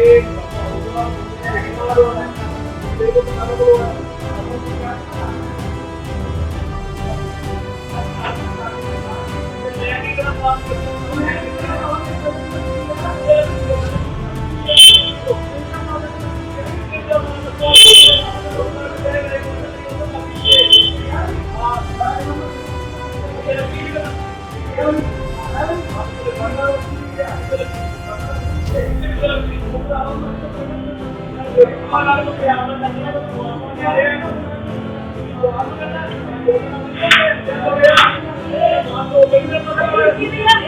Amen. ¡Vamos!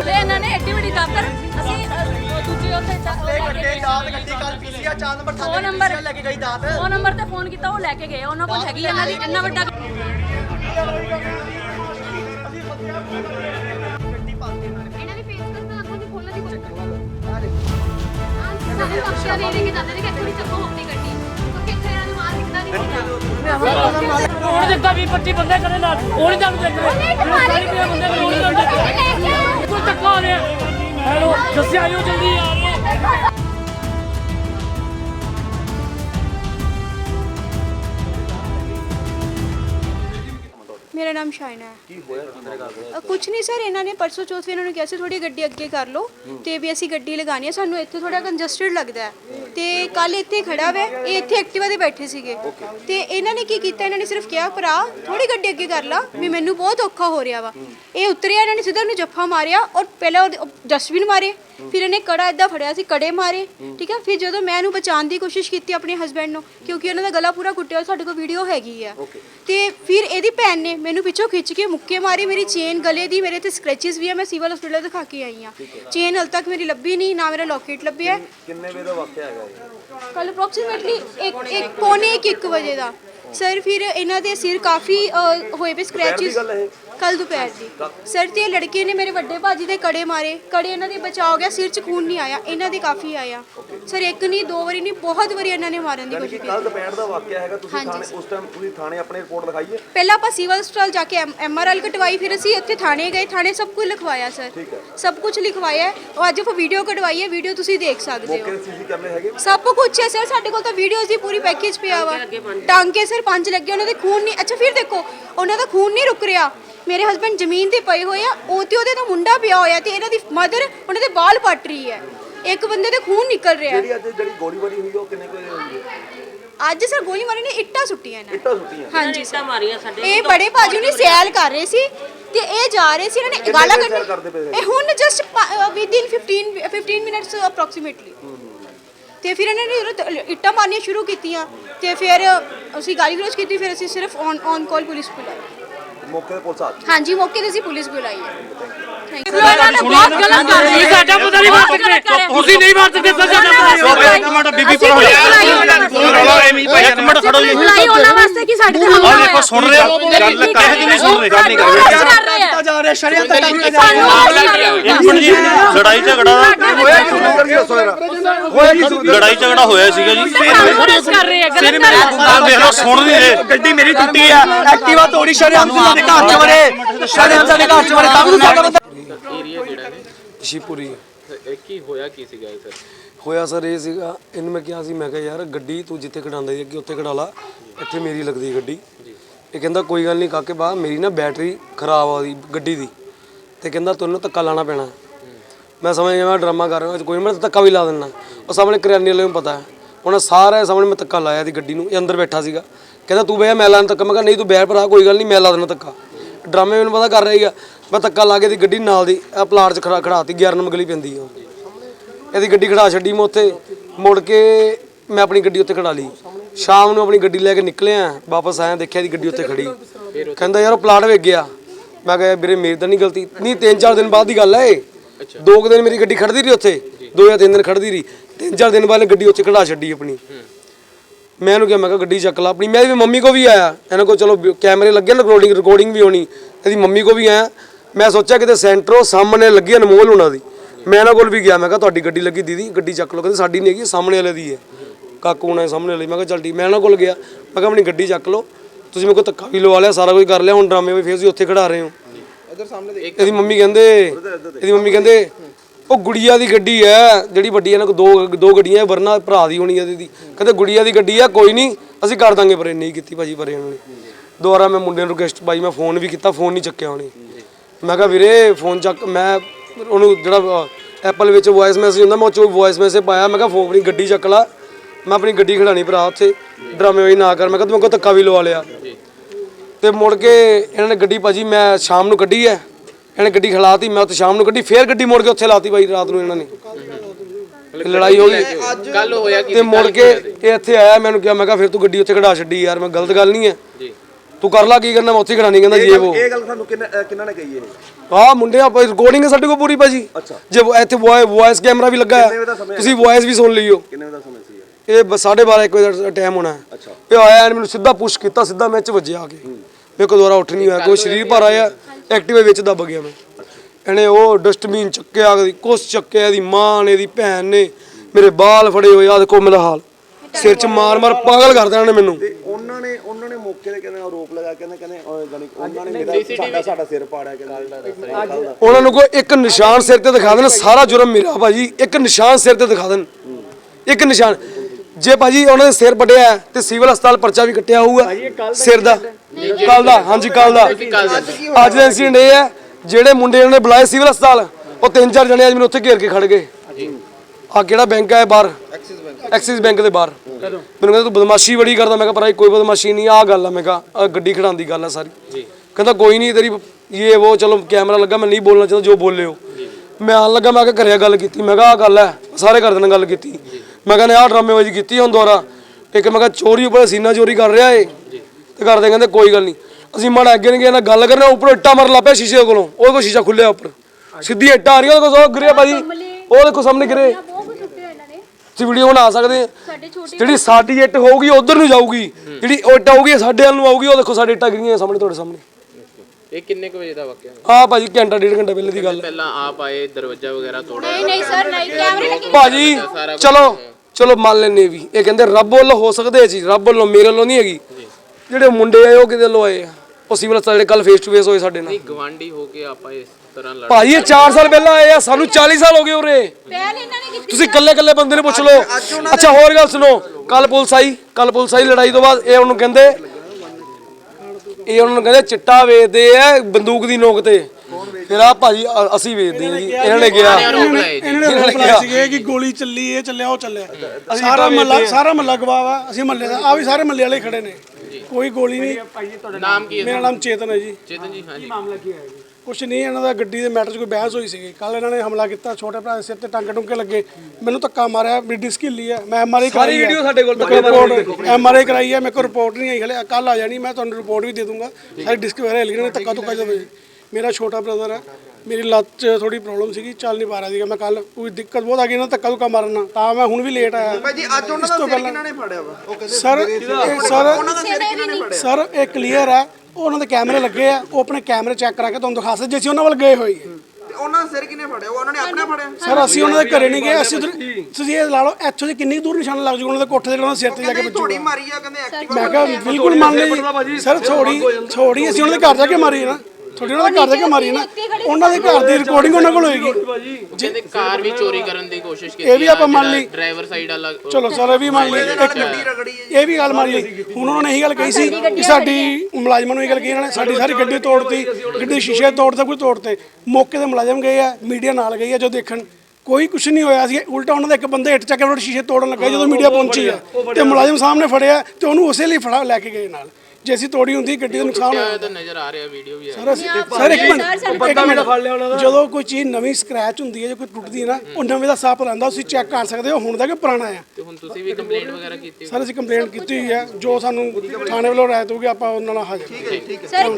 ਤੇ ਇਹਨਾਂ ਨੇ ਐਡੀ ਵੱਡੀ ਦਫ਼ਤਰ ਅਸੀਂ ਅਹ, ਦੂਜੇ ਉੱਥੇ ਜਾ- ਉਹ ਲੈ ਕੇ ਗਏ। ਦਾਤ ਗੱਡੀ ਕੱਲ ਪੀਸੀਆ ਚਾਰ ਨੰਬਰ ਉਹ ਥਾਣੇ ਨੰਬਰ ਲੈ ਕੇ ਗਈ ਦਾਤ। ਉਹ ਨੰਬਰ ਤੇ ਫੋਨ ਕੀਤਾ ਉਹ ਲੈ ਕੇ ਗਏ। ਉਹਨਾਂ ਕੋਲ ਹੈਗੀ ਇਹਨਾਂ ਦੀ ਇੰਨਾ ਵੱਡਾ ਇਹਨਾਂ ਦੀ ਫੇਸ ਕਰ ਤਾਂ ਅੱਖੋਂ ਦੀ ਖੋਲਣ ਦੀ ਕੋਸ਼ਿਸ਼ ਕਰਵਾ ਸਾਰੇ ਬਖਸ਼ਿਆ ਦੇ ਦੇ ਕੇ ਜਾਂਦੇ ਨੇ ਕਿ ਥੋੜੀ ਚੱਕੋ ਆਪਣੀ ਗੱਡੀ। ਕਿਉਂਕਿ ਇੱਥੇ ਇਹਨਾਂ ਨੂੰ ਮਾਰ ਦਿਖਦਾ ਨਹੀਂ। ਉਹਨੇ ਦਿੱਤਾ 20 25 ਬੰਦੇ ਕਰੇ ਨਾਲ ਉਹ ਨਹੀਂ ਤੁਹਾਨੂੰ ਦੇਖਦੇ ਸਾਰੀ ਪਿਆ ਬੰਦੇ ਕਰੇ ਉਹ ਨਹੀਂ ਤੁਹਾਨੂੰ ਦੇਖਦੇ ਕੋਈ ਧੱਕਾ ਹੋ। ਰਿਹਾ ਹੈਲੋ ਦੱਸਿਆ ਆਇਓ ਜਲਦੀ ਆ ਰਹੇ। ਮੇਰਾ ਨਾਮ ਸ਼ਾਇਨਾ ਹੈ। ਕੀ ਹੋਇਆ ਕੁਝ ਨਹੀਂ ਸਰ ਇਹਨਾਂ ਨੇ ਪਰਸੋਂ ਚੌਥ ਵੀ ਇਹਨਾਂ ਨੂੰ ਕਿਹਾ ਸੀ ਥੋੜੀ ਗੱਡੀ ਅੱਗੇ ਕਰ ਲਓ ਤੇ ਵੀ ਅਸੀਂ ਗੱਡੀ ਲਗਾਣੀ ਹੈ ਸਾਨੂੰ ਇੱਥੇ ਥੋੜਾ ਕੰਜਸਟਡ ਲੱਗਦਾ ਹੈ। ਤੇ ਕੱਲ ਇੱਥੇ ਖੜਾ ਵੇ ਇਹ ਇੱਥੇ ਐਕਟਿਵਾ ਤੇ ਬੈਠੇ ਸੀਗੇ। ਤੇ ਇਹਨਾਂ ਨੇ ਕੀ ਕੀਤਾ? ਇਹਨਾਂ ਨੇ ਸਿਰਫ ਕਿਹਾ ਭਰਾ ਥੋੜੀ ਗੱਡੀ ਅੱਗੇ ਕਰ ਲਾ ਵੀ ਮੈਨੂੰ ਬਹੁਤ ਔਖਾ ਹੋ ਰਿਹਾ ਵਾ। ਇਹ ਉਤਰਿਆ ਇਹਨਾਂ ਨੇ ਸਿੱਧਾ ਉਹਨੂੰ ਜੱਫਾ ਮਾਰਿਆ ਔਰ ਪਹਿਲਾਂ ਡਸਟਬਿਨ ਮਾਰੇ। ਫਿਰ ਇਹਨੇ ਕੜਾ ਇਦਾਂ ਫੜਿਆ ਸੀ ਕੜੇ ਮਾਰੇ ਠੀਕ ਹੈ ਫਿਰ ਜਦੋਂ ਮੈਂ ਇਹਨੂੰ ਬਚਾਉਣ ਦੀ ਕੋਸ਼ਿਸ਼ ਕੀਤੀ ਆਪਣੇ ਹਸਬੰਡ ਨੂੰ ਕਿਉਂਕਿ ਉਹਨਾਂ ਦਾ ਗਲਾ ਪੂਰਾ ਕੁੱਟਿਆ ਹੋਇਆ, ਸਾਡੇ ਕੋਲ ਵੀਡੀਓ ਹੈਗੀ ਆ। ਤੇ ਫਿਰ ਇਹਦੀ ਭੈਣ ਨੇ ਮੈਨੂੰ ਪਿੱਛੋਂ ਖਿੱਚ ਕੇ ਮੁੱਕੇ ਮਾਰੀ ਮੇਰੀ ਚੇਨ ਗਲੇ ਦੀ ਮੇਰੇ ਤੇ ਸਕ੍ਰੈਚਸ ਵੀ ਆ ਮੈਂ ਸਿਵਲ ਹਸਪੀਟਲ ਦਿਖਾ ਕੇ ਆਈ ਆ। ਚੇਨ ਹਲ ਤੱਕ ਮੇਰੀ ਲੱਭੀ ਨਹੀਂ ਨਾ ਮੇਰਾ ਲੋਕੇਟ ਲੱਭਿਆ। ਕਿੰਨੇ ਵੇ ਦਾ ਵਾਕਿਆ ਹੈਗਾ? ਕੱਲ ਅਪਰੋਕਸੀਮੇਟਲੀ 1 ਪੌਣੇ 1 ਵਜੇ ਦਾ ਸਰ ਫਿਰ ਇਹਨਾਂ ਦੇ ਸਿਰ ਕਾਫੀ ਅ, ਹੋਏ ਪਏ ਸਕ੍ਰੈਚਸ ਗੱਲ ਇਹ? ਕੱਲ ਦੁਪਹਿਰ ਦੀ। ਸਰ ਤੇ ਇਹ ਲੜਕੇ ਨੇ ਮੇਰੇ ਵੱਡੇ ਭਾਜੀ ਦੇ ਕੜੇ ਮਾਰੇ। ਕੜੇ ਇਹਨਾਂ ਦੇ ਬਚਾ ਹੋ ਗਿਆ ਸਿਰ 'ਚ ਖੂਨ ਨਹੀਂ ਆਇਆ ਇਹਨਾਂ ਦੇ ਕਾਫੀ ਆਇਆ। ਸਰ ਇੱਕ ਨਹੀਂ ਦੋ ਵਾਰੀ ਨਹੀਂ ਬਹੁਤ ਵਾਰੀ ਇਹਨਾਂ ਨੇ ਮਾਰਨ ਦੀ ਯਾਨੀ ਕਿ ਕੋਸ਼ਿਸ਼ ਕੱਲ ਕੀਤੀ। ਦੁਪਹਿਰ ਦਾ ਵਾਕਿਆ ਹੈਗਾ ਤੁਸੀਂ ਹਾਂਜੀ। ਥਾਣੇ। ਉਸ ਟਾਈਮ ਤੁਸੀਂ ਥਾਣੇ ਆਪਣੀ ਰਿਪੋਰਟ ਲਿਖਾਈ ਹੈ? ਪਹਿਲਾਂ ਆਪਾਂ ਸਿਵਲ ਹਸਪਤਾਲ ਜਾ ਕੇ ਐਮਆਰਐਲ ਕਟਵਾਈ ਫਿਰ ਅਸੀਂ ਇੱਥੇ ਥਾਣੇ ਗਏ। ਥਾਣੇ ਸਭ ਕੁਝ ਲਿਖਵਾਇਆ ਸਰ। ਠੀਕ ਹੈ। ਸਭ ਕੁਝ ਲਿਖਵਾਇਆ ਹੈ। ਉਹ ਅੱਜ ਆਪਾਂ ਵੀਡੀਓ ਕਢਵਾਈ ਹੈ ਵੀਡੀਓ ਤੁਸੀਂ ਦੇਖ ਸਕਦੇ ਹੋ। ਦੇ ਸੀਸੀ ਕੈਮਰੇ ਹੈਗੇ? ਸਭ ਕੁਝ ਹੈ ਸਰ। ਸਾਡੇ ਕੋਲ ਤਾਂ ਵੀਡੀਓਜ਼ ਦੀ ਪੂਰੀ ਪੈਕੇਜ ਪਿਆ ਵਾ। ਟਾਂਕੇ ਸਰ ਪੰਜ ਲੱਗੇ ਉਹਨਾਂ ਦੇ ਖੂਨ ਨਹੀਂ ਅੱਛਾ ਫਿਰ ਦੇਖੋ ਉਹਨਾਂ ਦਾ ਖੂਨ ਨਹੀਂ ਰੁਕ ਰਿਹਾ। ਮੇਰੇ ਹਸਬੰਡ ਜ਼ਮੀਨ ਤੇ ਪਏ ਹੋਏ ਆ ਉਹ ਤੇ ਉਹਦੇ ਦਾ ਮੁੰਡਾ ਪਿਆ ਹੋਇਆ ਤੇ ਇਹਨਾਂ ਦੀ ਮਦਰ ਉਹਨਾਂ ਦੇ ਬਾਲ ਪੱਟ ਰਹੀ ਹੈ। ਇੱਕ ਬੰਦੇ ਦੇ ਖੂਨ ਨਿਕਲ ਰਿਹਾ। ਹੈ। ਜਿਹੜੀ ਅੱਜ ਜਿਹੜੀ ਗੋਲੀਬਾਰੀ ਹੋਈ ਉਹ ਕਿੰਨੇ ਕੁ ਵਜੇ ਹੋਈ ਹੈ? ਅੱਜ ਸਰ ਗੋਲੀ ਮਾਰੀ ਨੇ ਇੱਟਾਂ ਸੁੱਟੀਆਂ ਇਹਨਾਂ ਨੇ। ਇੱਟਾਂ ਸੁੱਟੀਆਂ। ਹਾਂਜੀ। ਸਰ ਇਹ ਬੜੇ ਭਾਜੀ ਨੇ ਸੈਲ ਕਰ ਰਹੇ ਸੀ ਤੇ ਇਹ ਜਾ ਰਹੇ ਸੀ ਇਹਨਾਂ ਨੇ ਗਾਲਾਂ ਕੱਢ? ਇਹ ਹੁਣ ਜਸਟ ਵਿਦਿਨ 15 15 ਮਿੰਟਸ ਅਪਰੋਕਸੀਮੇਟਲੀ ਤੇ ਫਿਰ ਇਹਨਾਂ ਨੇ ਇੱਟਾਂ ਮਾਰਨੀਆਂ ਸ਼ੁਰੂ ਕੀਤੀਆਂ ਤੇ ਫਿਰ ਅਸੀਂ ਗਾਲੀ ਗਲੋਚ ਕੀਤੀ ਫਿਰ ਅਸੀਂ ਸਿਰਫ ਔਨ ਔਨ ਕਾਲ ਪੁਲਿਸ ਬੁਲਾਈ ਮੌਕੇ ਤੇ ਪੁਲਿਸ ਆ ਗਈ ਹਾਂਜੀ ਮੌਕੇ ਤੇ ਅਸੀਂ ਪੁਲਿਸ ਬੁਲਾਈ ਹੈ। ਥੈਂਕ ਯੂ ਇਹਨਾਂ ਨੇ ਬਹੁਤ ਗਲਤ ਕਰ ਰਹੇ ਤੁਸੀਂ ਸਾਡਾ ਪਤਾ ਨਹੀਂ ਮਾਰ ਸਕਦੇ। ਤੁਸੀਂ ਨਹੀਂ ਮਾਰ ਸਕਦੇ ਤਾਂ ਸਾਡਾ ਪਤਾ। ਇੱਕ ਮਿੰਟ ਬੀਬੀ ਪਰ ਇੱਕ ਮਿੰਟ ਖੜੋ ਜੀ ਉਹਨਾਂ ਵਾਸਤੇ ਸਾਡੇ ਤੇ ਹਮਲਾ ਹੋਇਆ ਦੇਖੋ ਸੁਣ ਰਹੇ ਹੋ ਗੱਲ ਕਹਿ ਜੀ ਨਹੀਂ ਸੁਣ ਰਹੇ ਗੱਲ ਨਹੀਂ ਕਰ ਰਹੇ ਕਰ ਆ ਜਾ ਰਿਹਾ ਜਾ ਸਾਨੂੰ ਆਵਾਜ਼ ਕਰ ਰਹੇ ਇੱਕ ਮਿੰਟ ਜੀ ਲੜਾਈ ਝਗੜਾ ਹੋਇਆ ਕੀ ਸੁਣੋ ਕਰਕੇ ਦੱਸੋ ਯਾਰ ਹੋਇਆ ਕੀ ਸੁਣੋ ਲੜਾਈ ਝਗੜਾ ਹੋਇਆ ਸੀਗਾ ਜੀ ਕਰ ਰਹੇ ਆ ਗਲਤ ਕਰ ਰਹੇ ਆ ਸੁਣ ਨਹੀਂ ਰਹੇ ਗੱਡੀ ਮੇਰੀ ਟੁੱਟੀ ਆ ਐਕਟਿਵਾ ਤੋੜੀ ਸ਼ਰੀਅਤ ਸਾਡੇ ਘਰ ਚ ਵੜੇ ਸ਼ਰੀਅਤ ਸਾਡੇ ਘਰ ਚ ਵੜੇ ਤਾਂ ਵੀ ਸਾਡਾ ਬੰਦਾ ਸ਼ਿਪੂਰੀ ਇਹ ਕੀ ਹੋਇਆ ਕੀ ਸੀਗਾ ਇਹ ਸਰ ਹੋਇਆ ਸਰ ਇਹ ਸੀਗਾ ਇਹਨੂੰ ਮੈਂ ਕਿਹਾ ਸੀ ਮੈਂ ਕਿਹਾ ਯਾਰ ਗੱਡੀ ਤੂੰ ਜਿੱਥੇ ਕਢਾਉਂਦਾ ਸੀ ਅੱਗੇ ਉੱਥੇ ਕਢਾ ਲਾ ਇੱਥੇ ਮੇਰੀ ਲੱਗਦੀ ਗੱਡੀ। ਇਹ ਕਹਿੰਦਾ ਕੋਈ ਗੱਲ ਨਹੀਂ ਕਾਕੇ ਬਾ ਮੇਰੀ ਨਾ ਬੈਟਰੀ ਖਰਾਬ ਆ ਉਹਦੀ ਗੱਡੀ ਦੀ। ਤੇ ਕਹਿੰਦਾ ਤੈਨੂੰ ਧੱਕਾ ਲਾਣਾ ਪੈਣਾ। ਮੈਂ ਸਮਝ ਗਿਆ ਮੈਂ ਡਰਾਮਾ ਕਰ ਰਿਹਾ ਕੋਈ ਮੈਂ ਧੱਕਾ ਵੀ ਲਾ ਦੇਣਾ ਉਹ ਸਾਹਮਣੇ ਕਰਿਆਨੇ ਵਾਲੇ ਨੂੰ ਪਤਾ ਹੈ। ਉਹਨਾਂ ਸਾਰੇ ਸਾਹਮਣੇ ਮੈਂ ਧੱਕਾ ਲਾਇਆ ਦੀ ਗੱਡੀ ਨੂੰ ਇਹ ਅੰਦਰ ਬੈਠਾ ਸੀਗਾ। ਕਹਿੰਦਾ ਤੂੰ ਬਈਆ ਮੈਂ ਲਾਣ ਧੱਕਾ। ਮੈਂ ਕਿਹਾ ਨਹੀਂ ਤੂੰ ਬੈਠ ਭਰਾ ਕੋਈ ਗੱਲ ਨਹੀਂ ਮੈਂ ਲਾ ਦੇਣਾ ਧੱਕਾ। ਡਰਾਮੇ ਮੈਨੂੰ ਪਤਾ ਕਰ ਰਹੀ ਆ ਮੈਂ ਧੱਕਾ ਲਾ ਕੇ ਦੀ ਗੱਡੀ ਨਾਲ ਦੀ ਆ ਪਲਾਟ 'ਚ ਖੜਾ ਖੜਾਤੀ 11 ਨੰਬਰ ਗਲੀ ਪੈਂਦੀ ਆ ਇਹਦੀ ਗੱਡੀ ਖੜਾ ਛੱਡੀ ਮੈਂ ਉੱਥੇ। ਮੁੜ ਕੇ ਮੈਂ ਆਪਣੀ ਗੱਡੀ ਉੱਤੇ ਖੜਾ ਲਈ। ਸ਼ਾਮ ਨੂੰ ਆਪਣੀ ਗੱਡੀ ਲੈ ਕੇ ਨਿਕਲਿਆ ਵਾਪਸ ਆਇਆ ਦੇਖਿਆ ਦੀ ਗੱਡੀ ਉੱਤੇ ਖੜੀ। ਕਹਿੰਦਾ ਯਾਰ ਉਹ ਪਲਾਟ ਵੇਚ ਗਿਆ। ਮੈਂ ਕਿਹਾ ਵੀਰੇ ਮੇਰੀ ਤਾਂ ਨਹੀਂ ਗਲਤੀ। ਨਹੀਂ ਤਿੰਨ ਚਾਰ ਦਿਨ ਬਾਅਦ ਦੀ ਗੱਲ ਹੈ ਇਹ। ਦੋ ਕੁ ਦਿਨ ਮੇਰੀ ਗੱਡੀ ਖੜਦੀ ਰਹੀ ਉੱਥੇ। ਦੋ ਜਾਂ ਤਿੰਨ ਦਿਨ ਖੜਦੀ ਰਹੀ। ਤਿੰਨ ਚਾਰ ਦਿਨ ਬਾਅਦ ਗੱਡੀ ਉੱਥੇ ਖੜਾ ਛੱਡੀ ਆਪਣੀ। ਮੈਂ ਇਹਨੂੰ ਕਿਹਾ ਮੈਂ ਕਿਹਾ ਗੱਡੀ ਚੱਕ ਲਾ। ਆਪਣੀ ਮੈਂ ਇਹਦੀ ਮੰਮੀ ਕੋ ਵੀ ਆਇਆ। ਇਹਨਾਂ ਕੋ ਚਲੋ ਵੀ ਕੈਮਰੇ ਲੱਗੇ ਨਾ ਰਿਕਾਰਡਿੰਗ ਰਿਕਾਰਡਿੰਗ ਵੀ ਹੋਣੀ। ਇਹਦੀ ਮੰਮੀ ਕੋ ਵੀ ਆਇਆ। ਮੈਂ ਸੋਚਿਆ ਕਿਤੇ ਸੈਂਟਰੋ ਸਾਹਮਣੇ ਲੱਗੀ ਅਨਮੋਲ ਹੋਣਾ ਦੀ। ਮੈਂ ਇਹਨਾਂ ਕੋਲ ਵੀ ਗਿਆ ਮੈਂ ਕਿਹਾ ਤੁਹਾਡੀ ਗੱਡੀ ਲੱਗੀ ਦੀਦੀ ਗੱਡੀ ਚੱਕ ਲਓ। ਕਹਿੰਦੇ ਸਾਡੀ ਨਹੀਂ ਹੈਗੀ ਸਾਹਮਣੇ ਵਾਲੇ ਦੀ ਹੈ। ਕਾਕੂ ਹੋਣਾ ਸਾਹਮਣੇ ਵਾਲੇ ਮੈਂ ਕਿਹਾ ਚੱਲ ਠੀਕ ਮੈਂ ਇਹਨਾਂ ਕੋਲ ਗਿਆ। ਮੈਂ ਕਿਹਾ ਆਪਣੀ ਗੱਡੀ ਚੱਕ ਲਓ। ਤੁਸੀਂ ਮੇਰੇ ਕੋਲ ਧੱਕਾ ਵੀ ਲਵਾ ਲਿਆ ਸਾਰਾ ਕੁਝ ਕਰ ਲਿਆ ਹੁਣ ਡਰਾਮੇ ਵੀ ਫੇਰ ਤੁਸੀਂ ਉੱਥੇ ਖੜਾ ਰਹੇ ਹੋ। ਇਹਦੀ ਮੰਮੀ ਕਹਿੰਦੇ ਇਹਦੀ ਮੰਮੀ ਕਹਿੰਦੇ ਉਹ ਗੁੜੀਆ ਦੀ ਗੱਡੀ ਹੈ ਜਿਹੜੀ ਵੱਡੀ ਇਹਨਾਂ ਕੋ ਦੋ ਦੋ ਗੱਡੀਆਂ ਵਰਨਾ ਭਰਾ ਦੀ ਹੋਣੀ ਹੈ ਇਹਦੀ ਕਹਿੰਦੇ ਗੁੜੀਆ ਦੀ ਗੱਡੀ ਆ ਕੋਈ ਨਹੀਂ ਅਸੀਂ ਕਰ ਦਾਂਗੇ ਪਰ ਨਹੀਂ ਕੀਤੀ ਭਾਜੀ ਪਰ ਇਹਨਾਂ ਨੇ ਦੁਬਾਰਾ ਮੈਂ ਮੁੰਡੇ ਨੂੰ ਰਿਕੁਐਸਟ ਪਾਈ ਮੈਂ ਫੋਨ ਵੀ ਕੀਤਾ ਫੋਨ ਨਹੀਂ ਚੱਕਿਆ ਉਹਨੇ। ਮੈਂ ਕਿਹਾ ਵੀਰੇ ਫੋਨ ਚੱਕ ਮੈਂ ਉਹਨੂੰ ਜਿਹੜਾ ਐਪਲ ਵਿੱਚ ਵੌਇਸ ਮੈਸੇਜ ਹੁੰਦਾ ਮੈਂ ਉਹ ਚੋਂ ਵੌਇਸ ਮੈਸੇਜ ਪਾਇਆ ਮੈਂ ਕਿਹਾ ਫੋਨ ਆਪਣੀ ਗੱਡੀ ਚੱਕ ਲਾ। ਮੈਂ ਆਪਣੀ ਗੱਡੀ ਖੜਾਣੀ ਭਰਾ ਉੱਥੇ ਡਰਾਮੇ ਹੋਈ ਨਾ ਕਰ ਮੈਂ ਕਿਹਾ ਤੂੰ ਮੇਰੇ ਕੋਲ ਧੱਕਾ ਵੀ ਲਵਾ ਲਿਆ। ਤੇ ਮੁੜ ਕੇ ਇਹਨਾਂ ਨੇ ਗੱਡੀ ਭਾਜੀ ਮੈਂ ਸ਼ਾਮ ਨੂੰ ਕੱਢੀ ਐ। ਇਹਨੇ ਗੱਡੀ ਖਿਲਾਤੀ ਮੈਂ ਉੱਥੇ ਸ਼ਾਮ ਨੂੰ ਕੱਢੀ ਫੇਰ ਗੱਡੀ ਮੋੜ ਕੇ ਉੱਥੇ ਲਾਤੀ ਬਾਈ ਰਾਤ ਨੂੰ ਇਹਨਾਂ ਨੇ। ਲੜਾਈ ਹੋ ਗਈ ਕੱਲ ਹੋਇਆ ਕੀ ਤੇ ਮੁੜ ਕੇ ਇਹ ਇੱਥੇ ਆਇਆ ਮੈਨੂੰ ਕਿਹਾ ਮੈਂ ਕਿਹਾ ਫਿਰ ਤੂੰ ਗੱਡੀ ਉੱਥੇ ਖੜਾ ਛੱਡੀ ਯਾਰ ਮੈਂ ਗਲਤ ਗੱਲ ਨਹੀਂ ਹੈ ਤੂੰ ਕਰ ਲਾ ਕੀ ਕਰਨਾ ਮੈਂ ਉੱਥੇ ਖੜਾ ਨਹੀਂ ਕਹਿੰਦਾ ਜੇ ਉਹ ਇਹ ਗੱਲ ਤੁਹਾਨੂੰ ਕਿੰਨਾ ਅਹ ਕਿੰਨਾ ਨੇ ਕਹੀ ਇਹ? ਆਹ ਮੁੰਡੇ ਆਪਾਂ ਰਿਕਾਰਡਿੰਗ ਹੈ ਸਾਡੇ ਕੋਲ ਪੂਰੀ ਭਾਜੀ। ਜੇ ਉਹ ਇੱਥੇ ਵੌਇਸ ਕੈਮਰਾ ਵੀ ਲੱਗਾ ਹੈ। ਤੁਸੀਂ ਵੌਇਸ ਵੀ ਸੁਣ ਲਈਓ। ਕਿੰਨੇ ਵਜੇ ਦਾ ਸਮਾਂ ਸੀ ਇਹ? ਇਹ 12:30 1 ਵਜੇ ਦਾ ਟਾਈਮ ਹੋਣਾ ਹੈ। ਇਹ ਆਇਆ ਇਹਨੇ ਮੈਨੂੰ ਸਿੱਧਾ ਪੁਸ਼ ਕੀਤਾ ਸਿੱਧਾ ਮੈਂ ਚ ਵੱਜਿਆ ਆ ਕੇ। ਮੇਰੇ ਕੋਲ ਦੁਬਾਰਾ ਉੱਠ ਨਹੀਂ ਹੋਇਆ ਕੋਈ ਸਰੀਰ ਭਰ ਆਇਆ ਐਕਟਿਵੇ ਵਿੱਚ ਦੱਬ ਗਿਆ ਮੈਂ। ਇਹਨੇ ਉਹ ਡਸਟਬਿਨ ਚੱਕਿਆ ਕਦੀ ਕੁਛ ਚੱਕਿਆ ਇਹਦੀ ਮਾਂ ਨੇ ਇਹਦੀ ਭੈਣ ਨੇ ਮੇਰੇ ਬਾਲ ਫੜੇ ਹੋਏ ਆ ਦੇਖੋ ਮੇਰਾ ਹਾਲ। ਸਿਰ 'ਚ ਮਾਰ ਮਾਰ ਪਾਗਲ ਕਰ ਦੇਣਾ ਨੇ ਮੈਨੂੰ। ਤੇ ਉਹਨਾਂ ਨੇ ਉਹਨਾਂ ਨੇ ਮੌਕੇ ਤੇ ਕਹਿੰਦੇ ਆਰੋਪ ਲਗਾ ਕਹਿੰਦੇ ਕਹਿੰਦੇ ਅਹ ਜਾਣੀ ਉਹਨਾਂ ਨੇ ਮੇਰਾ ਸਾਡਾ ਸਾਡਾ ਸਿਰ ਪਾੜਿਆ ਕਹਿੰਦੇ। ਉਹਨਾਂ ਨੂੰ ਕੋਈ ਇੱਕ ਨਿਸ਼ਾਨ ਸਿਰ ਤੇ ਦਿਖਾ ਦੇਣ ਸਾਰਾ ਜੁਰਮ ਮੇਰਾ ਭਾਜੀ ਇੱਕ ਨਿਸ਼ਾਨ ਸਿਰ ਤੇ ਦਿਖਾ ਦੇਣ। ਇੱਕ ਨਿਸ਼ਾਨ। ਜੇ ਭਾਜੀ ਉਹਨਾਂ ਦੇ ਸਿਰ ਵੱਢਿਆ ਹੈ, ਤੇ ਸਿਵਲ ਹਸਪਤਾਲ ਪਰਚਾ ਵੀ ਕੱਟਿਆ ਹੋਊਗਾ ਸਿਰ ਦਾ। ਕੱਲ ਦਾ ਹਾਂਜੀ ਕੱਲ ਦਾ। ਅੱਜ ਦਾ ਇਨਸੀਡੈਂਟ ਇਹ ਹੈ ਜਿਹੜੇ ਮੁੰਡੇ ਉਹਨਾਂ ਨੇ ਬੁਲਾਏ ਸਿਵਲ ਹਸਪਤਾਲ ਉਹ ਤਿੰਨ ਚਾਰ ਜਣੇ ਅੱਜ ਮੈਨੂੰ ਉੱਥੇ ਘੇਰ ਕੇ ਖੜ ਗਏ। ਆ ਕਿਹੜਾ ਬੈਂਕ ਹੈ ਬਾਹਰ? ਐਕਸਿਸ ਬੈਂਕ ਦੇ ਬਾਹਰ। ਮੈਨੂੰ ਕਹਿੰਦਾ ਤੂੰ ਬਦਮਾਸ਼ੀ ਬੜੀ ਕਰਦਾ। ਮੈਂ ਕਿਹਾ ਭਰਾ ਕੋਈ ਬਦਮਾਸ਼ੀ ਨਹੀਂ ਆਹ ਗੱਲ ਆ। ਮੈਂ ਕਿਹਾ ਆਹ ਗੱਡੀ ਖੜਾਉਣ ਦੀ ਗੱਲ ਆ ਸਾਰੀ। ਕਹਿੰਦਾ ਕੋਈ ਨਹੀਂ ਤੇਰੀ ਇਹ ਉਹ ਚਲੋ ਕੈਮਰਾ ਲੱਗਾ ਮੈਂ ਨਹੀਂ ਬੋਲਣਾ ਚਾਹੁੰਦਾ ਜੋ ਬੋਲੇ ਹੋ ਮੈਂ ਆਣ ਲੱਗਾ ਮੈਂ ਕਿਹਾ ਘਰੇ ਗੱਲ ਕੀਤੀ। ਮੈਂ ਕਿਹਾ ਆਹ ਗੱਲ ਹੈ ਸਾਰੇ ਘਰ ਦੇ ਨਾਲ ਗੱਲ ਕੀਤੀ। ਮੈਂ ਕਹਿੰਦਾ ਆਹ ਡਰਾਮੇ ਵਾਜੀ ਕੀਤੀ ਹੁਣ ਦੁਬਾਰਾ। ਇੱਕ ਮੈਂ ਕਿਹਾ ਚੋਰੀ ਉੱਪਰ ਸੀਨਾ ਚੋਰੀ ਕਰ ਰਿਹਾ ਏ। ਤੇ ਕਰਦੇ ਕਹਿੰਦੇ ਕੋਈ ਗੱਲ ਨਹੀਂ। ਅਸੀਂ ਮਾੜਾ ਅੱਗੇ ਨਹੀਂ ਗਿਆ ਨਾ ਗੱਲ ਕਰਨਾ ਉੱਪਰ ਇੱਟਾਂ ਮਾਰ ਲੱਪਿਆ ਸ਼ੀਸ਼ੇ ਕੋਲੋਂ। ਉਹਦੇ ਕੋਲ ਸ਼ੀਸ਼ਾ ਖੁੱਲਿਆ ਉੱਪਰ। ਸਿੱਧੀ ਇੱਟਾਂ ਆ ਰਹੀਆਂ ਉਹਦੇ ਕੋਲ ਸੋ ਗਿਰੇ ਭਾਜੀ। ਉਹ ਦੇਖੋ ਸਾਹਮਣੇ ਗਿਰੇ ਬਹੁਤ ਕੁਝ ਸੁੱਟਿਆ ਇਹਨਾਂ ਨੇ ਤੁਸੀਂ ਵੀਡੀਓ ਬਣਾ ਸਕਦੇ ਆ। ਸਾਡੇ ਛੋਟੇ ਜਿਹੜੀ ਸਾਡੀ ਇੱਟ ਹੋਊਗੀ ਉਧਰ ਨੂੰ ਜਾਊਗੀ। ਜਿਹੜੀ ਉਹ ਇੱਟ ਆਊਗੀ ਸਾਡੇ ਵੱਲ ਨੂੰ ਆਊਗੀ ਉਹ ਦੇਖੋ ਸਾਡੇ ਇੱਟਾਂ ਗਿਰੀਆਂ ਸਾਹਮਣੇ ਤੁਹਾਡੇ ਸਾਹਮਣੇ। ਇਹ ਕਿੰਨੇ ਕੁ ਵਜੇ ਦਾ ਵਾਕਿਆ? ਆਹ ਭਾਜੀ ਘੰਟਾ ਡੇਢ ਘੰਟਾ ਪਹਿਲੇ ਦੀ ਗੱਲ ਹੈ। ਪਹਿਲਾਂ ਆਪ ਆਏ ਦਰਵਾਜ਼ਾ ਵਗੈਰਾ ਤੋੜਿਆ? ਨਹੀਂ ਨਹੀਂ ਸਰ ਨਹੀਂ ਕੈਮਰੇ ਲੱਗੇ ਭਾਜੀ ਚਲੋ ਚਲੋ ਮੰਨ ਲੈਨੇ ਵੀ। ਇਹ ਕਹਿੰਦੇ ਰੱਬ ਵੱਲੋਂ ਹੋ ਸਕਦੇ ਜੀ ਰੱਬ ਵੱਲੋਂ ਮੇਰੇ ਵੱਲੋਂ ਨਹੀਂ ਹੈਗੀ। ਜਿਹੜੇ ਮੁੰਡੇ ਆਏ ਉਹ ਕਿਤੇ ਵੱਲੋਂ ਆਏ ਆ? ਉਹ ਸਿਵਲ ਜਿਹੜੇ ਕੱਲ ਫੇਸ ਟੂ ਫੇਸ ਹੋਏ ਸਾਡੇ ਨਾਲ। ਨਹੀਂ ਗਵਾਂਢੀ ਹੋ ਕੇ ਆਪਾਂ ਇਸ ਤਰ੍ਹਾਂ ਲੜ ਭਾਜੀ ਇਹ 4 ਸਾਲ ਪਹਿਲਾਂ ਆਏ ਆ ਸਾਨੂੰ 40 ਸਾਲ ਹੋ ਗਏ ਉਰੇ। ਪਹਿਲ ਇਹਨਾਂ ਨੇ ਕੀਤੀ ਤੁਸੀਂ ਇਕੱਲੇ ਇਕੱਲੇ ਬੰਦੇ ਨੂੰ ਪੁੱਛ ਲਓ। ਅੱਛਾ ਹੋਰ ਗੱਲ ਸੁਣੋ। ਕੱਲ ਪੁਲਿਸ ਆਈ ਕੱਲ ਪੁਲਿਸ ਆਈ ਲੜਾਈ ਤੋਂ ਬਾਅਦ ਇਹ ਉਹਨੂੰ ਕਹਿੰਦੇ ਇਹ ਉਹਨਾਂ ਨੂੰ ਕਹਿੰਦੇ ਚਿੱਟਾ ਵੇਚਦੇ ਆ ਬੰਦੂਕ ਦੀ ਨੋਕ ਤੇ। ਫਿਰ ਆ ਭਾਜੀ ਅ- ਅਸੀਂ ਵੇਚਦੇ ਆ ਜੀ। ਇਹਨਾਂ ਨੇ ਜੀ। ਇਹਨਾਂ ਨੇ ਪਲਾਈ ਕਿਹਾ। ਸੀਗੇ ਕਿ ਗੋਲੀ ਚੱਲੀ ਇਹ ਚੱਲਿਆ ਉਹ ਚੱਲਿਆ। ਸਾਰਾ ਮੱਲਾ ਸਾਰਾ ਮੱਲਾ ਗਵਾਹ ਵਾ। ਅਸੀਂ ਮੱਲੇ ਦਾ ਆ ਵੀ ਸਾਰੇ ਮੱਲੇ ਵਾਲੇ ਖੜੇ ਨੇ। ਕੋਈ ਗੋਲੀ ਨਹੀਂ। ਨਾਮ ਕੀ ਹੈ? ਮੇਰਾ ਨਾਮ ਚੇਤਨ ਹੈ ਜੀ। ਚੇਤਨ ਜੀ ਹਾਂਜੀ। ਕੁਛ ਨਹੀਂ ਇਹਨਾਂ ਦਾ ਗੱਡੀ ਦੇ ਮੈਟਰ 'ਚ ਕੋਈ ਬਹਿਸ ਹੋਈ ਸੀਗੀ। ਕੱਲ ਇਹਨਾਂ ਨੇ ਹਮਲਾ ਕੀਤਾ ਛੋਟੇ ਭਰਾ ਦੇ ਸਿਰ ਤੇ ਟਾਂਕੇ ਟੁੰਕੇ ਲੱਗੇ। ਮੈਨੂੰ ਧੱਕਾ ਮਾਰਿਆ ਮੇਰੀ ਡਿਸਕ ਹਿੱਲੀ ਹੈ ਮੈਂ ਐਮਆਰਆਈ ਕਰਾਈ ਹੈ ਵੀਡੀਓ ਸਾਡੇ ਕੋਲ ਰਿਪੋਰਟ ਐਮਆਰਆਈ ਕਰਾਈ ਹੈ ਮੇਰੇ ਕੋਲ ਰਿਪੋਰਟ ਨਹੀਂ ਆਈ ਹਲੇ। ਕੱਲ ਆ ਜਾਣੀ ਮੈਂ ਤੁਹਾਨੂੰ ਰਿਪੋਰਟ ਵੀ ਦੇ ਦੂੰਗਾ। ਸਾਰੀ ਡਿਸਕ ਵਗੈਰਾ ਹਿੱਲ ਗਈ ਨੇ ਧੱਕਾ ਧੁੱਕਾ ਜਦੋਂ ਮੇਰਾ ਛੋਟਾ ਬ੍ਰਦਰ ਹੈ ਮੇਰੀ ਲੱਤ 'ਚ ਥੋੜੀ ਪ੍ਰੋਬਲਮ ਸੀਗੀ ਚੱਲ ਨਹੀਂ ਪਾ ਰਿਹਾ ਸੀਗਾ। ਮੈਂ ਕੱਲ ਕੋਈ ਦਿੱਕਤ ਬਹੁਤ ਆ ਗਈ ਨਾ ਧੱਕਾ ਧੁੱਕਾ ਮਾਰਨਾ ਤਾਂ ਮੈਂ ਹੁਣ ਵੀ ਲੇਟ ਆਇਆ। ਭਾਜੀ ਅੱਜ ਉਹਨਾਂ ਦਾ ਸਿਰ ਕਿਹਨਾਂ ਨੇ ਫੜਿਆ ਵਾ? ਉਹ ਕਹਿੰਦੇ ਸਰ ਇਹ ਸਰ ਇਹ ਕਲੀਅਰ ਹੈ ਉਹਨਾਂ ਦੇ ਕੈਮਰੇ ਲੱਗੇ ਆ ਉਹ ਆਪਣੇ ਕੈਮਰੇ ਚੈੱਕ ਕਰਾ ਕੇ ਤੁਹਾਨੂੰ ਦਿਖਾ ਸਕਦੇ ਜੇ ਅਸੀਂ ਉਹਨਾਂ ਵੱਲ ਗਏ ਹੋਈ ਤੇ ਉਹਨਾਂ ਦਾ ਸਿਰ ਕਿਹਨੇ ਫੜਿਆ? ਉਹ ਉਹਨਾਂ ਨੇ ਆਪਣੇ ਫੜਿਆ? ਸਰ ਅਸੀਂ ਉਹਨਾਂ ਦੇ ਘਰੇ ਨਹੀਂ ਗਏ ਅਸੀਂ ਉਧਰ ਤੁਸੀਂ ਇਹ ਲਾ ਲਓ ਇੱਥੋਂ ਦੀ ਕਿੰਨੀ ਦੂਰ ਨਿਸ਼ਾਨ ਲੱਗ ਜੂਗਾ ਉਹਨਾਂ ਦੇ ਕੋਠੇ ਦੇ ਉਹਨਾਂ ਦੇ ਸਿਰ ਤੇ ਜਾ ਕੇ ਕਹਿੰਦੇ ਥੋੜੀ ਮਾਰੀ ਆ ਕਹਿੰਦੇ ਐਕਟਿਵਾ ਮੈਂ ਕਿਹਾ ਬਿਲਕੁਲ ਮੰਨ ਲਈ। ਸਰ ਥੋੜੀ ਥੋੜੀ ਅਸੀਂ ਉਹਨਾਂ ਦੇ ਘਰ ਜਾ ਕੇ ਮਾਰੀ ਨਾ। ਥੋੜੀ ਉਹਨਾਂ ਦੇ ਘਰ ਜਾ ਕੇ ਮਾਰੀ ਨਾ। ਉਹਨਾਂ ਦੇ ਘਰ ਦੀ ਰਿਕਾਰਡਿੰਗ ਉਹਨਾਂ ਕੋਲ ਹੋਏਗੀ। ਕਹਿੰਦੇ ਕਾਰ ਵੀ ਚੋਰੀ ਕਰਨ ਦੀ ਕੋਸ਼ਿਸ਼ ਕੀਤੀ ਇਹ ਵੀ ਆਪਾਂ ਮੰਨ ਲਈ। ਡਰਾਈਵਰ ਸਾਈਡ ਵਾਲਾ ਚਲੋ ਸਰ ਇਹ ਵੀ ਮੰਨ ਲਈ। ਇਹ ਵੀ ਗੱਲ ਮੰਨ ਲਈ। ਹੁਣ ਉਹਨਾਂ ਨੇ ਇਹੀ ਗੱਲ ਕਹੀ ਸੀ ਕਿ ਸਾਡੀ ਮੁਲਾਜ਼ਮਾਂ ਨੂੰ ਇਹ ਗੱਲ ਕਹੀ ਇਹਨਾਂ ਨੇ ਸਾਡੀ ਸਾਰੀ ਗੱਡੀ ਤੋੜਤੀ ਗੱਡੀ ਸ਼ੀਸ਼ੇ ਤੋੜਦੇ ਕੋਈ ਤੋੜਤੇ। ਮੌਕੇ ਤੇ ਮੁਲਾਜ਼ਮ ਗਏ ਆ ਮੀਡੀਆ ਨਾਲ ਗਈ ਆ ਜੋ ਦੇਖਣ। ਕੋਈ ਕੁਝ ਨਹੀਂ ਹੋਇਆ ਸੀ। ਉਲਟਾ ਉਹਨਾਂ ਦਾ ਇੱਕ ਬੰਦਾ ਇੱਟ ਚੱਕ ਕੇ ਉਹਨਾਂ ਦੇ ਸ਼ੀਸ਼ੇ ਤੋੜਨ ਲੱਗਾ ਜਦੋਂ ਮੀਡੀਆ ਪਹੁੰਚੀ ਹੈ ਤੇ ਮੁਲਾਜ਼ਮ ਸਾਹਮਣੇ ਫੜਿਆ ਤੇ ਉਹਨੂੰ ਉਸੇ ਲਈ ਫੜਾ ਲੈ ਕੇ ਗਏ ਨਾਲ। ਜੇ ਅਸੀਂ ਤੋੜੀ ਹੁੰਦੀ ਗੱਡੀ ਦਾ ਨੁਕਸਾਨ ਹੋਇਆ ਤਾਂ ਨਜ਼ਰ ਆ ਰਿਹਾ ਵੀਡੀਓ ਵੀ ਆ ਸਰ ਅਸੀਂ- ਸਰ ਇੱਕ ਮਿੰਟ। ਇੱਕ ਮਿੰਟ ਜਦੋਂ ਕੋਈ ਚੀਜ਼ ਨਵੀਂ ਸਕ੍ਰੈਚ ਹੁੰਦੀ ਹੈ ਜਾਂ ਕੋਈ ਟੁੱਟਦੀ ਹੈ ਨਾ ਉਹ ਨਵੇਂ ਦਾ ਸਾਹ ਰਹਿੰਦਾ ਤੁਸੀਂ ਚੈੱਕ ਕਰ ਸਕਦੇ ਹੋ ਹੁਣ ਦਾ ਕਿ ਪੁਰਾਣਾ ਹੈ ਤੇ ਹੁਣ ਤੁਸੀਂ ਵੀ ਕੰਪਲੇਂਟ ਵਗੈਰਾ ਕੀਤੀ ਸਰ ਅਸੀਂ ਕੰਪਲੇਂਟ ਕੀਤੀ ਹੋਈ ਹੈ ਜੋ ਸਾਨੂੰ ਥਾਣੇ ਵੱਲੋਂ ਰਾਇਤ ਹੋਊਗੀ ਆਪਾਂ ਉਹਨਾਂ ਨਾਲ ਹਾਜ਼ਰ ਸਰ ਕੱਲ੍ਹ